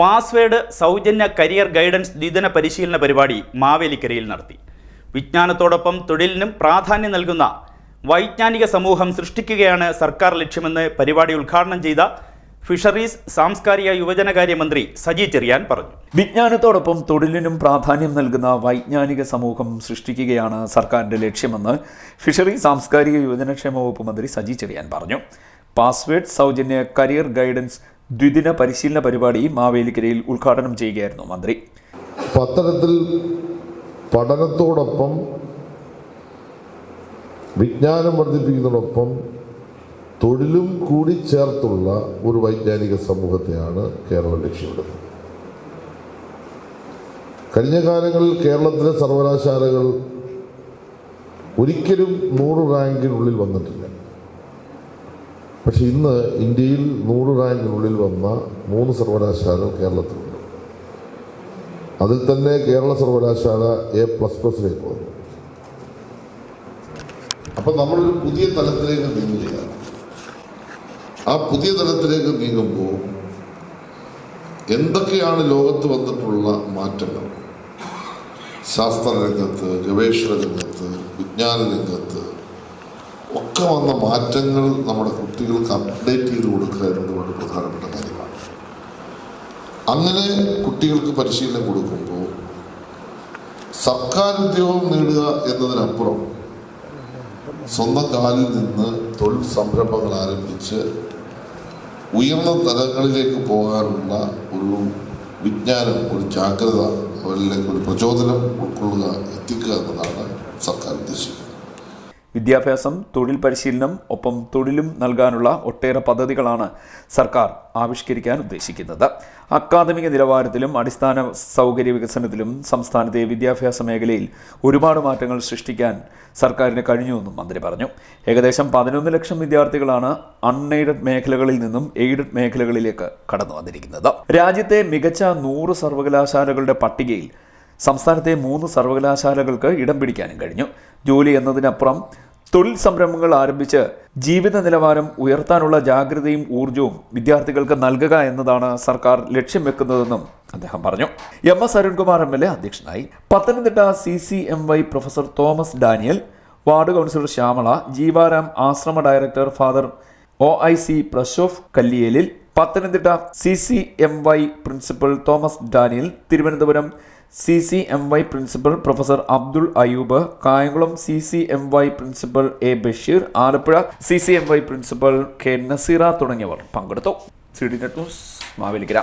Password സൗജന്യ career guidance ദ്വിദിന പരിശീലന പരിപാടി മാവേലിക്കരയിൽ നടത്തി. വിജ്ഞാനത്തോടൊപ്പം തൊഴിലിനും പ്രാധാന്യം നൽകുന്ന വൈജ്ഞാനിക സമൂഹം സൃഷ്ടിക്കുകയാണ് സർക്കാർ ലക്ഷ്യമെന്ന് പരിപാടി ഉദ്ഘാടനം ചെയ്ത ഫിഷറീസ് സാംസ്കാരിക യുവജനകാര്യ മന്ത്രി സജി ചെറിയാൻ പറഞ്ഞു. വിജ്ഞാനത്തോടൊപ്പം തൊഴിലിനും പ്രാധാന്യം നൽകുന്ന വൈജ്ഞാനിക സമൂഹം സൃഷ്ടിക്കുകയാണ് സർക്കാരിന്റെ ലക്ഷ്യമെന്ന് ഫിഷറി സാംസ്കാരിക യുവജനക്ഷേമ വകുപ്പ് മന്ത്രി സജി ചെറിയാൻ പറഞ്ഞു. പാസ്വേഡ് സൗജന്യ കരിയർ ഗൈഡൻസ് ദ്വിദിന പരിശീലന പരിപാടി മാവേലിക്കരയിൽ ഉദ്ഘാടനം ചെയ്യുകയായിരുന്നു മന്ത്രി. പത്തനത്തിൽ പഠനത്തോടൊപ്പം വിജ്ഞാനം വർദ്ധിപ്പിക്കുന്നതോടൊപ്പം തൊഴിലും കൂടി ചേർത്തുള്ള ഒരു വൈജ്ഞാനിക സമൂഹത്തെയാണ് കേരളം ലക്ഷ്യമിടുന്നത്. കഴിഞ്ഞ കാലങ്ങളിൽ കേരളത്തിലെ സർവകലാശാലകൾ ഒരിക്കലും നൂറ് റാങ്കിനുള്ളിൽ വന്നിട്ടില്ല. പക്ഷെ ഇന്ന് ഇന്ത്യയിൽ നൂറ് റാങ്കിനുള്ളിൽ വന്ന മൂന്ന് സർവകലാശാലകൾ കേരളത്തിലുണ്ട്. അതിൽ തന്നെ കേരള സർവകലാശാല എ പ്ലസ് പ്ലസിലേക്ക് വന്നു അപ്പം നമ്മളൊരു പുതിയ തലത്തിലേക്ക് നീങ്ങുകയാണ്. ആ പുതിയ തലത്തിലേക്ക് നീങ്ങുമ്പോൾ എന്തൊക്കെയാണ് ലോകത്ത് വന്നിട്ടുള്ള മാറ്റങ്ങൾ? ശാസ്ത്ര രംഗത്ത് ഗവേഷണ രംഗത്ത് വിജ്ഞാന രംഗത്ത് ഒക്കെ വന്ന മാറ്റങ്ങൾ നമ്മുടെ കുട്ടികൾക്ക് അപ്ഡേറ്റ് ചെയ്ത് കൊടുക്കുക എന്നത് വളരെ പ്രധാനപ്പെട്ട കാര്യമാണ്. അങ്ങനെ കുട്ടികൾക്ക് പരിശീലനം കൊടുക്കുമ്പോൾ സർക്കാർ ഉദ്യോഗം നേടുക എന്നതിനപ്പുറം സ്വന്തം കാലിൽ നിന്ന് തൊഴിൽ സംരംഭങ്ങൾ ആരംഭിച്ച് ഉയർന്ന തലങ്ങളിലേക്ക് പോകാനുള്ള ഒരു വിജ്ഞാനം ഒരു ജാഗ്രത അവരിലേക്ക് ഒരു പ്രചോദനം ഉൾക്കൊള്ളുക എത്തിക്കുക എന്നതാണ് സർക്കാർ ഉദ്ദേശിക്കുന്നത്. വിദ്യാഭ്യാസം തൊഴിൽ പരിശീലനം ഒപ്പം തൊഴിലും നൽകാനുള്ള ഒട്ടേറെ പദ്ധതികളാണ് സർക്കാർ ആവിഷ്കരിക്കാൻ ഉദ്ദേശിക്കുന്നത്. അക്കാദമിക നിലവാരത്തിലും അടിസ്ഥാന സൗകര്യ വികസനത്തിലും സംസ്ഥാനത്തെ വിദ്യാഭ്യാസ മേഖലയിൽ ഒരുപാട് മാറ്റങ്ങൾ സൃഷ്ടിക്കാൻ സർക്കാരിന് കഴിഞ്ഞുവെന്നും മന്ത്രി പറഞ്ഞു. ഏകദേശം പതിനൊന്ന് ലക്ഷം വിദ്യാർത്ഥികളാണ് അൺഎയ്ഡഡ് മേഖലകളിൽ നിന്നും എയ്ഡഡ് മേഖലകളിലേക്ക് കടന്നു വന്നിരിക്കുന്നത്. രാജ്യത്തെ മികച്ച നൂറ് സർവകലാശാലകളുടെ പട്ടികയിൽ സംസ്ഥാനത്തെ മൂന്ന് സർവകലാശാലകൾക്ക് ഇടം പിടിക്കാനും കഴിഞ്ഞു. ജോലി എന്നതിനപ്പുറം തൊഴിൽ സംരംഭങ്ങൾ ആരംഭിച്ച് ജീവിത നിലവാരം ഉയർത്താനുള്ള ജാഗ്രതയും ഊർജവും വിദ്യാർത്ഥികൾക്ക് നൽകുക എന്നതാണ് സർക്കാർ ലക്ഷ്യം വെക്കുന്നതെന്നും അദ്ദേഹം പറഞ്ഞു. M S Arunkumar M L A അധ്യക്ഷനായി. Pathanamthitta C C M Y professor Thomas Daniel ward councillor Shyamala Jeevaram Ashrama director father O I C Prashob Kalliyelil Pathanamthitta C C M Y principal Thomas Daniel Thiruvananthapuram C C M Y principal professor Abdul Ayub Kayamkulam C C M Y principal A Basheer Alappuzha C C M Y principal K Naseera തുടങ്ങിയവർ പങ്കെടുത്തു. C D net news Mavelikkara.